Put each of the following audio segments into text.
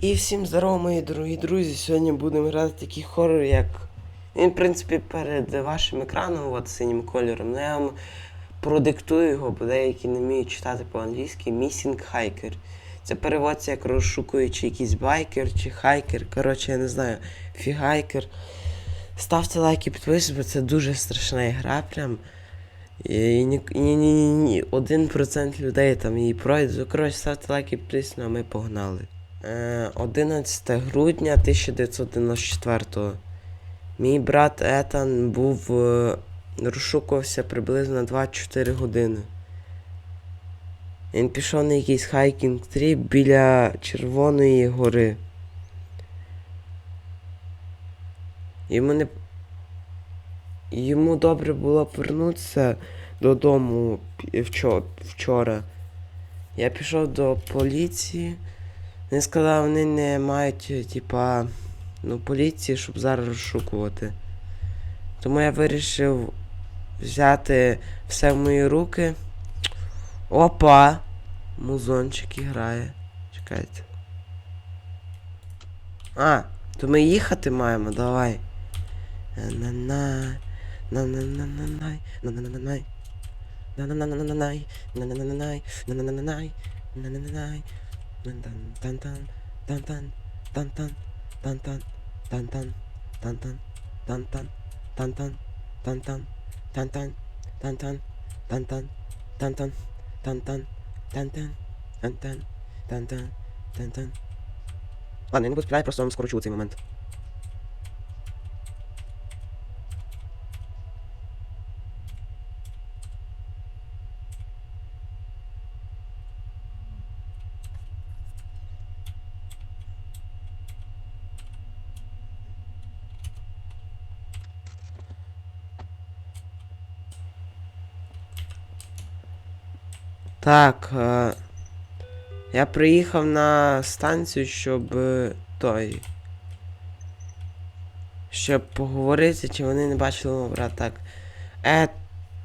І всім здорово, мої дорогі друзі. Сьогодні будемо грати такий хорор, як. Він, в принципі, перед вашим екраном, от синім кольором. Ну я вам продиктую його, бо деякі не вміють читати по-англійськи. Missing Hiker. Це переводиться як розшукуючи якийсь байкер чи хайкер. Коротше, я не знаю, фігайкер. Ставте лайки, підписуйтесь, бо це дуже страшна гра прям. І ні, ні, ні, ні, ні. 1% людей там її пройде. Ну, Коротше, ставте лайки, підписуйтесь, ну, а ми погнали. Е, 11 грудня 1994 Мій брат Етан був е, розшукувався приблизно 24 години. Він пішов на якийсь хайкінг тріп біля Червоної гори. Йому не. Йому добре було повернутися додому вчора. Я пішов до поліції. Вони сказали, вони не мають, е, типа, ну, поліції, щоб зараз розшукувати. Тому я вирішив взяти все в мої руки. Опа! Музончик грає. Чекайте. А, то ми їхати маємо, давай. На-на-на. На-на-на-на-най. На-на-на-на-най. На-на-на-на-на-най. На-на-на-на-най. На-на-на-на-най. На-на-на-най. Тан-тан, тан-тан, тан-тан, тан-тан. Ладно, я не буду співати, просто вам скорочу цей момент. Так, е, я приїхав на станцію, щоб е, той. Щоб поговорити, чи вони не бачили мого брата так. Е,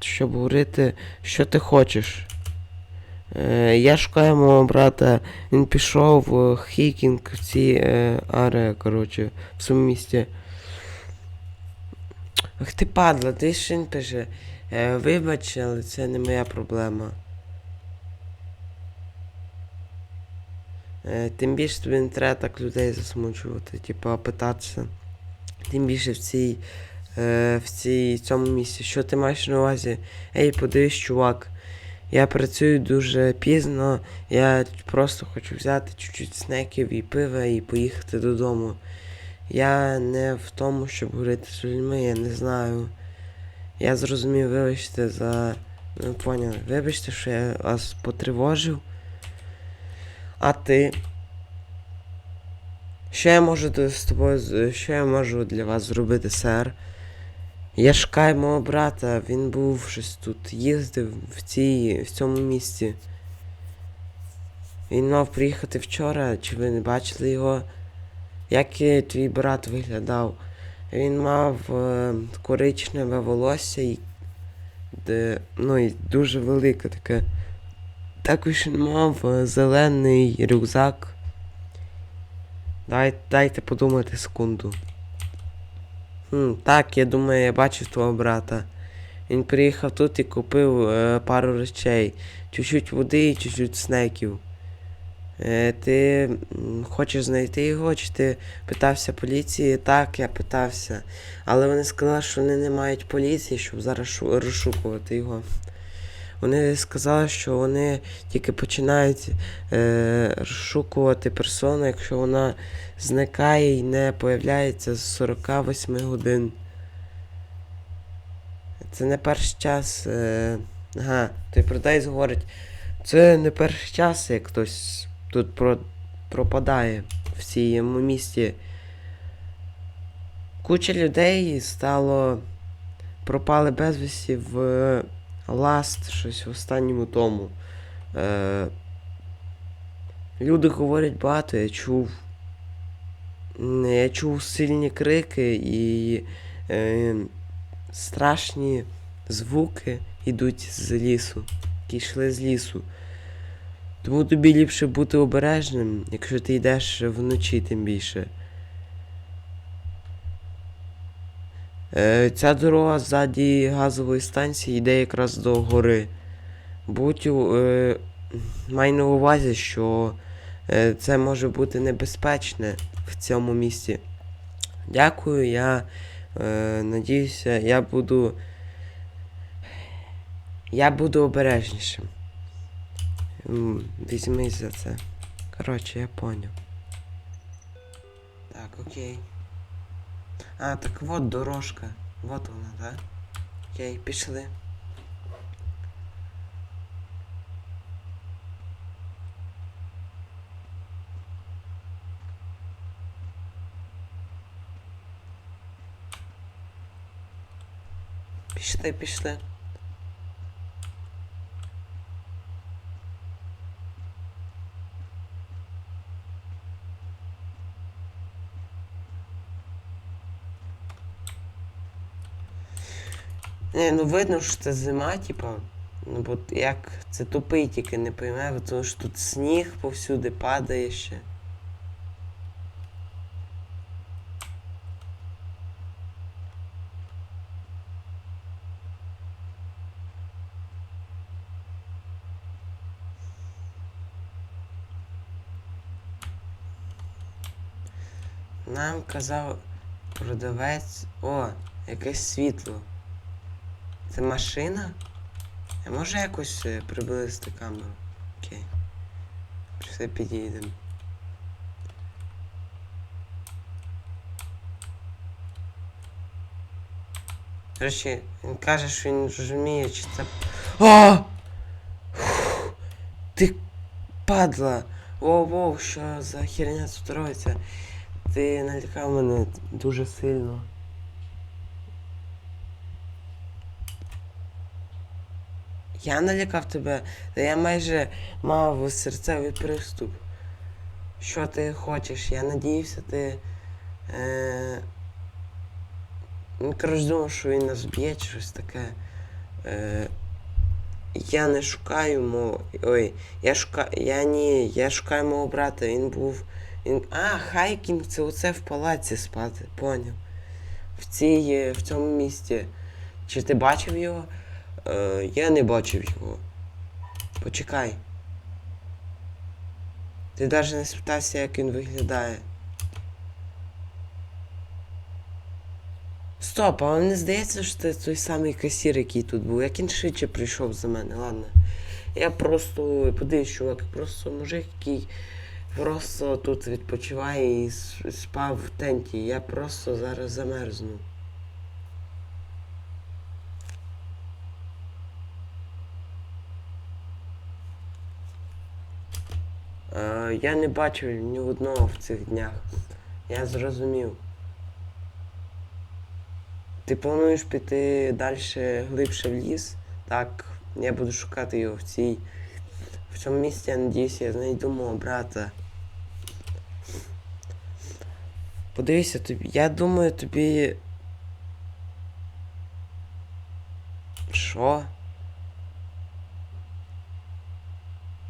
щоб говорити, що ти хочеш. Е, я шукаю мого брата. Він пішов в хікінг в ці е, аре, коротше, в своєму місті. Ах ти падла, ти ще він пише. Е, вибач, але це не моя проблема. Тим більше тобі не треба так людей засмучувати, типу, питатися. Тим більше в цій, е, в цій цьому місці. Що ти маєш на увазі? Ей, подивись, чувак. Я працюю дуже пізно, я просто хочу взяти чуть-чуть снеків і пива і поїхати додому. Я не в тому, щоб говорити з людьми, я не знаю. Я зрозумів, вибачте за. Ну, поняли. Вибачте, що я вас потривожив. А ти? Що я можу з тобою що я можу для вас зробити, сер? Я шукаю мого брата, він був щось тут, їздив в цій, в цьому місці. Він мав приїхати вчора, чи ви не бачили його? Як твій брат виглядав? Він мав е, коричневе волосся і, де, ну, і дуже велике таке. Також він мав е, зелений рюкзак. Дай, дайте подумати секунду. Хм, так, я думаю, я бачив твого брата. Він приїхав тут і купив е, пару речей. Чуть-чуть води і чуть-чуть снеків. Е, ти хочеш знайти його, чи ти питався поліції? Так, я питався. Але вони сказали, що вони не мають поліції, щоб зараз розшукувати його. Вони сказали, що вони тільки починають е, розшукувати персону, якщо вона зникає і не появляється з 48 годин. Це не перший час. Е, ага, той продавець говорить. Це не перший час, як хтось тут про, пропадає в цьому місті. Куча людей стало. пропали безвісті в Ласт щось в останньому тому. Е, люди говорять багато, я чув. Я чув сильні крики і е, страшні звуки йдуть з лісу, які йшли з лісу. Тому тобі ліпше бути обережним, якщо ти йдеш вночі тим більше. Ця дорога ззаді газової станції йде якраз до гори. Будь е, май на увазі, що е, це може бути небезпечне в цьому місці. Дякую, я е, надіюся, я буду. Я буду обережнішим. Візьмись за це. Коротше, я поняв. Так, окей. А, так вот дорожка. Вот вона, так? Окей, пішли. Пішли, пішли. Не, ну видно, що це зима, типа. Ну бо як це тупий тільки не пойме, тому що тут сніг повсюди падає ще. Нам казав продавець. О, якесь світло. Це машина? А може якось е, приблизити камеру? Окей. Все підійдемо. До речі, він каже, що він розуміє, чи це. О! Ти падла! Воу, воу, що за херня тут робиться? Ти налякав мене дуже сильно. Я налякав тебе, та я майже мав серцевий приступ. Що ти хочеш? Я надіявся, ти. Е... Ну, коротше, думав, що він нас б'є щось таке. Е... Я не шукаю мого. Ой, я шукаю. Я ні, я шукаю мого брата. Він був. Він... А, хайкінг, це оце в палаці спати, поняв. В цій. в цьому місті. Чи ти бачив його? Е, я не бачив його. Почекай. Ти навіть не спитався, як він виглядає. Стоп, а не здається, що це той самий касір, який тут був. Як він швидше прийшов за мене, ладно. Я просто подивись, чувак, просто мужик, який просто тут відпочиває і спав в тенті. Я просто зараз замерзну. Е, я не бачив ні одного в цих днях. Я зрозумів. Ти плануєш піти далі глибше в ліс? Так, я буду шукати його в цій. В цьому місці, я надіюся, я знайду мого брата. Подивися тобі. Я думаю тобі. Що?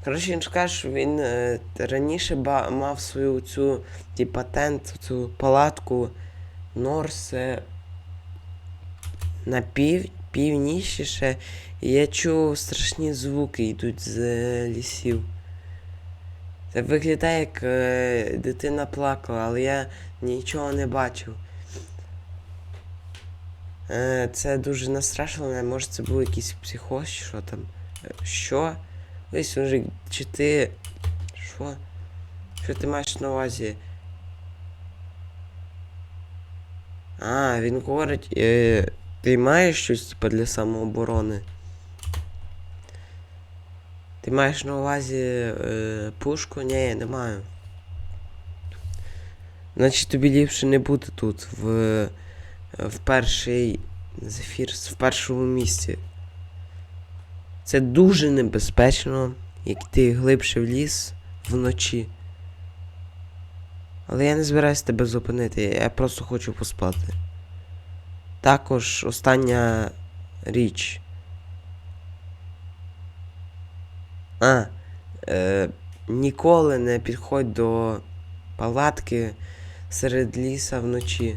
Коротше, він каже, що він е, раніше ба- мав свою цю ті, патент, цю палатку Норсе на пів, північніше, і я чув страшні звуки йдуть з е, лісів. Це виглядає, як е, дитина плакала, але я нічого не бачив. Е, це дуже настрашило може це був якийсь психоз, що там. Е, Що? Ось мужик, чи ти. Що? Що ти маєш на увазі? А, він говорить, е, ти маєш щось типа для самооборони? Ти маєш на увазі е, пушку? Ні, не маю. Значить тобі ліпше не бути тут, в, в перший зефір, в першому місці. Це дуже небезпечно, як ти глибше в ліс вночі. Але я не збираюся тебе зупинити, я просто хочу поспати. Також остання річ. А, Е, ніколи не підходь до палатки серед ліса вночі.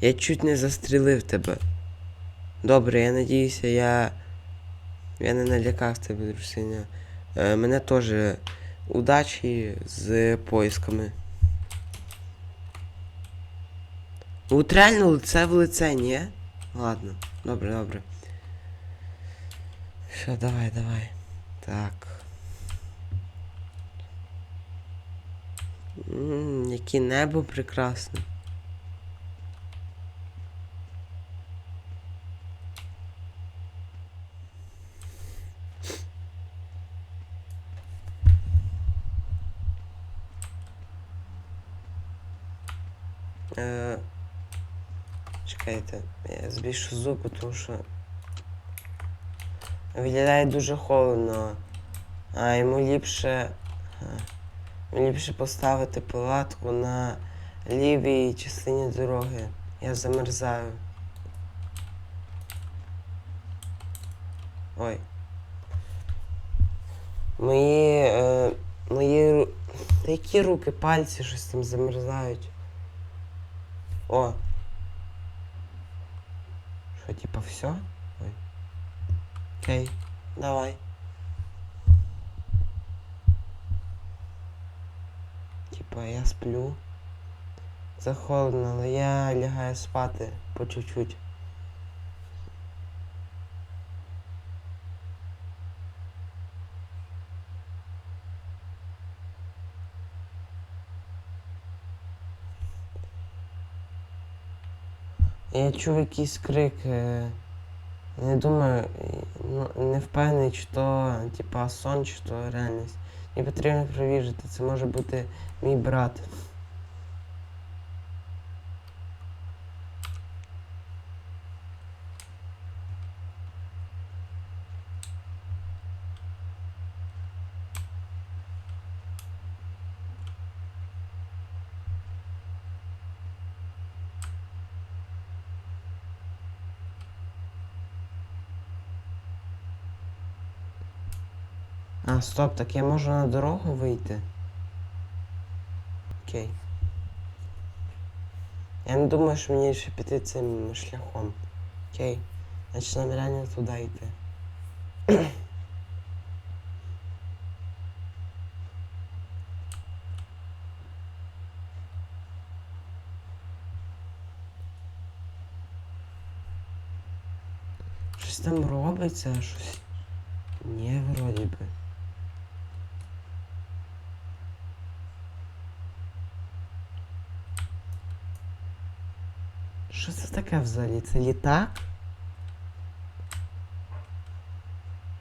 Я чуть не застрілив тебе. Добре, я надіюся, я. Я не налякав тебе, друсиня. Е, мене теж удачі з поисками. От лице в лице, ні? Ладно, добре, добре. Все, давай, давай. Так. М, яке небо прекрасне. Е, чекайте, я збільшу звук, тому що виглядає дуже холодно. А йому ліпше. а, ліпше поставити палатку на лівій частині дороги. Я замерзаю. Ой. Мої. Е, мої. Та які руки, пальці щось там замерзають. О. Что, типа все? Ой. Окей, давай. Типа я сплю. Це холодно, я лягаю спати по чуть-чуть. Я чув якийсь крик. Не думаю, ну, не впевнений, чи то типа сон, чи то реальність. Мені потрібно провіжити. це може бути мій брат. Стоп, так я можу на дорогу вийти. Окей. Я не думаю, що мені ще піти цим шляхом. Окей. Значить нам реально туди йти. Щось там робиться, щось. Що це таке взагалі? Це літак?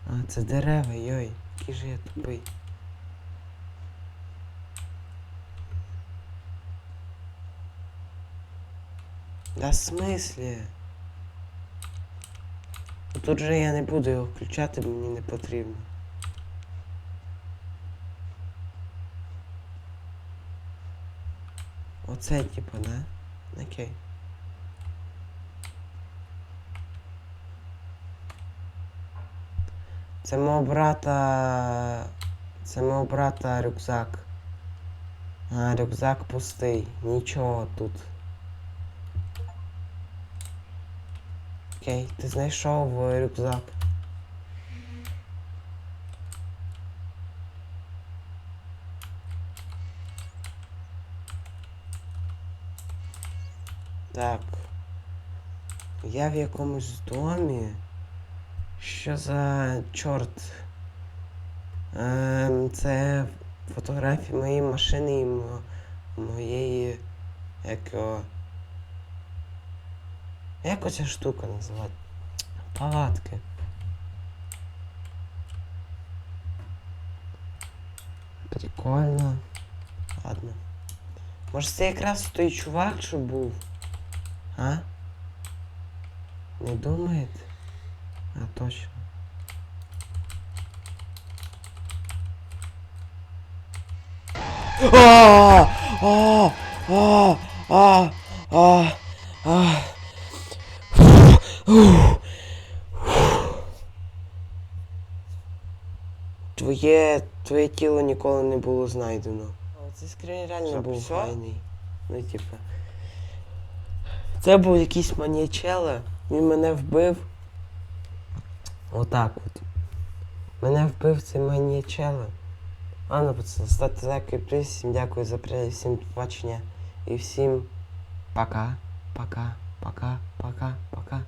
А, це дерева, йой, який же я тупий. Да в смислі? Ну, Тут же я не буду його включати, мені не потрібно. Оце типа, да? Окей. Це мого брата. Це мого брата рюкзак. А, рюкзак пустий. Нічого тут. Окей, ти знайшов рюкзак. Так. Я в якомусь домі. Що за чорт? Ем, це фотографії моєї машини і мо- моєї. Його. Як оця штука називати? Палатки. Прикольно. Ладно. Може це якраз той чувак, що був? А? Не думаєте? А, точно. А! А! А! А! А! А! Твоє, твоє тіло ніколи не було знайдено. Цей скрин реально був файний. Ну, типа. Це був якийсь маніячела, він мене вбив. Отак от. Мене вбив цей маніячела. Ладно, пацани, ставте лайк і приз, дякую за перегляд, всім побачення і всім пока, пока, пока, пока, пока.